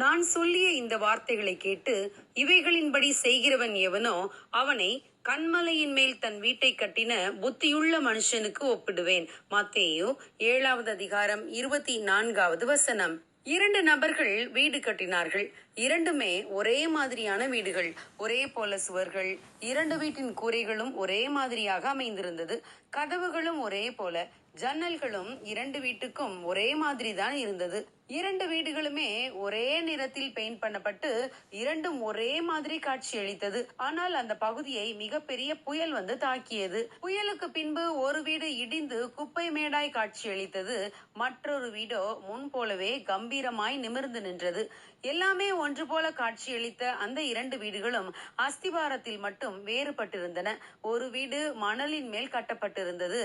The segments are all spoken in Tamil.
நான் சொல்லிய இந்த வார்த்தைகளை கேட்டு இவைகளின்படி செய்கிறவன் எவனோ அவனை கண்மலையின் மேல் தன் வீட்டை கட்டின புத்தியுள்ள மனுஷனுக்கு ஒப்பிடுவேன். மத்தேயோ ஏழாவது அதிகாரம் இருபத்தி நான்காவது வசனம். இரண்டு நபர்கள் வீடு கட்டினார்கள். இரண்டுமே ஒரே மாதிரியான வீடுகள். ஒரே போல சுவர்கள். இரண்டு வீட்டின் கூரைகளும் ஒரே மாதிரியாக அமைந்திருந்தது. கதவுகளும் ஒரே போல. ஜன்னல்களும் இரண்டு வீட்டுக்கும் ஒரே மாதிரி தான் இருந்தது. இரண்டு வீடுகளுமே ஒரே நிறத்தில் பெயிண்ட் பண்ணப்பட்டு இரண்டும் ஒரே மாதிரி காட்சி அளித்தது. ஆனால் அந்த பகுதியை மிகப்பெரிய புயல் வந்து தாக்கியது. புயலுக்கு பின்பு ஒரு வீடு இடிந்து குப்பை மேடாய் காட்சியளித்தது மற்றொரு வீடோ முன் போலவே கம்பீரமாய் நிமிர்ந்து நின்றது. எல்லாமே ஒன்று போல காட்சியளித்த அந்த இரண்டு வீடுகளும் அஸ்திவாரத்தில் மட்டும் வேறுபட்டிருந்தன. ஒரு வீடு மணலின் மேல் கட்டப்பட்டிருந்தது.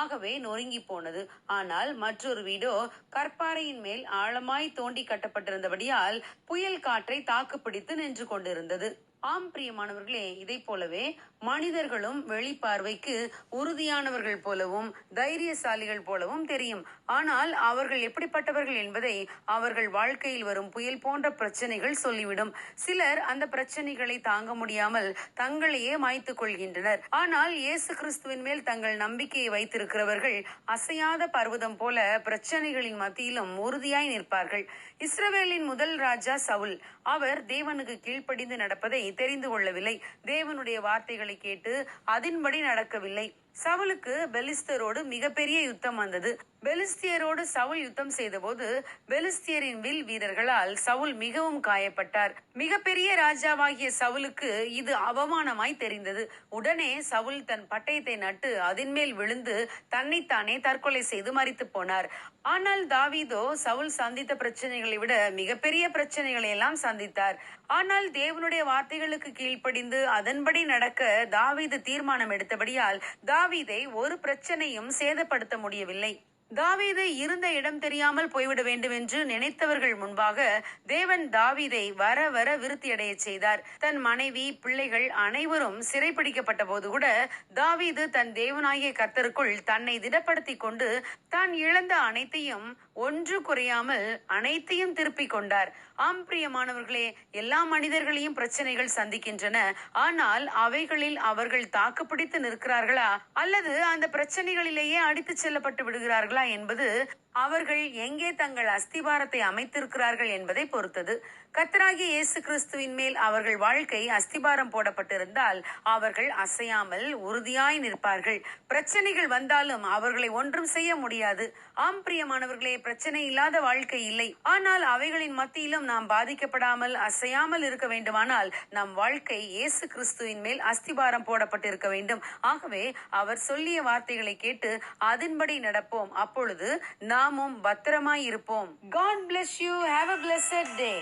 ஆகவே நொறுங்கி போனது. ஆனால் மற்றொரு வீடோ கற்பாறையின் மேல் ஆழமாய் தோண்டி கட்டப்பட்டிருந்தபடியால் புயல் காற்றை தாக்குப்பிடித்து நின்று கொண்டிருந்தது. ஆம் பிரியமானவர்களே இதை போலவே மனிதர்களும் வெளிப்பார்வைக்கு உறுதியானவர்கள் போலவும் தைரியசாலிகள் போலவும் தெரியும். ஆனால் அவர்கள் எப்படிப்பட்டவர்கள் என்பதை அவர்கள் வாழ்க்கையில் வரும் புயல் போன்ற பிரச்சனைகள் சொல்லிவிடும். சிலர் அந்த பிரச்சனைகளை தாங்க முடியாமல் தங்களையே மாய்த்துக் கொள்கின்றனர். ஆனால் இயேசு கிறிஸ்துவின் மேல் தங்கள் நம்பிக்கையை வைத்திருக்கிறவர்கள் அசையாத பர்வதம் போல பிரச்சனைகளின் மத்தியிலும் உறுதியாய் நிற்பார்கள். இஸ்ரவேலின் முதல் ராஜா சவுல் அவர் தேவனுக்கு கீழ்ப்படிந்து நடப்பதை தெரிந்து கொள்ளவில்லை. தேவனுடைய வார்த்தைகளை கேட்டு அதன்படி நடக்கவில்லை. சவுலுக்கு பெலிஸ்தரோடு மிகப்பெரிய யுத்தம் வந்தது. பெலிஸ்தியரோடு சவுல் யுத்தம் செய்தபோது பெலிஸ்தியரின் வில் வீரர்களால் சவுல் மிகவும் காயப்பட்டார். மிகப்பெரிய ராஜாவாகிய சவுலுக்கு இது அவமானமாய் தெரிந்தது. உடனே சவுல் தன் பட்டயத்தை நட்டு அதன் மேல் விழுந்து தன்னைத்தானே தற்கொலை செய்து மறித்து போனார். ஆனால் தாவீதோ சவுல் சந்தித்த பிரச்சனைகளை விட மிகப்பெரிய பிரச்சனைகளை எல்லாம் சந்தித்தார். ஆனால் தேவனுடைய வார்த்தைகளுக்கு கீழ்ப்படிந்து அதன்படி நடக்க தாவீது தீர்மானம் எடுத்தபடியால் தாவீதை ஒரு பிரச்சனையும் சேதப்படுத்த முடியவில்லை. தாவீது இருந்த இடம் தெரியாமல் போய்விட வேண்டும் என்று நினைத்தவர்கள் முன்பாக தேவன் தாவீதை வர வர விருத்தியடைய செய்தார். தன் மனைவி பிள்ளைகள் அனைவரும் சிறைப்பிடிக்கப்பட்ட போது கூட தாவீது தன் தேவனாகிய கர்த்தருக்குள் தன்னை திடப்படுத்திக் கொண்டு தான் இழந்த அனைத்தையும் ஒன்று குறையாமல் அனைத்தையும் திருப்பிக் கொண்டார். ஆம் பிரியமானவர்களே எல்லா மனிதர்களையும் பிரச்சனைகள் சந்திக்கின்றன. ஆனால் அவைகளில் அவர்கள் தாக்குப்பிடித்து நிற்கிறார்களா? அல்லது அந்த பிரச்சனைகளிலேயே அடித்து செல்லப்பட்டு விடுகிறார்களா? என்பது அவர்கள் எங்கே தங்கள் அஸ்திபாரத்தை அமைத்திருக்கிறார்கள் என்பதை பொறுத்தது. கத்தராகிய இயேசு கிறிஸ்துவின் மேல் அவர்கள் வாழ்க்கை அஸ்திபாரம் போடப்பட்டிருந்தால் அவர்கள் அசையாமல் உறுதியாய் நிற்பார்கள். பிரச்சனைகள் வந்தாலும் அவர்களை ஒன்றும் செய்ய முடியாது. ஆம் பிரியமானவர்களே பிரச்சனை இல்லாத வாழ்க்கை இல்லை. ஆனால் அவைகளின் மத்தியிலும் நாம் பாதிக்கப்படாமல் அசையாமல் இருக்க வேண்டுமானால் நம் வாழ்க்கை இயேசு கிறிஸ்துவின் மேல் அஸ்திபாரம் போடப்பட்டிருக்க வேண்டும். ஆகவே அவர் சொல்லிய வார்த்தைகளை கேட்டு அதன்படி நடப்போம். அப்பொழுது நாம் நாமும் பத்திரமாய் இருப்போம். God bless you have a blessed day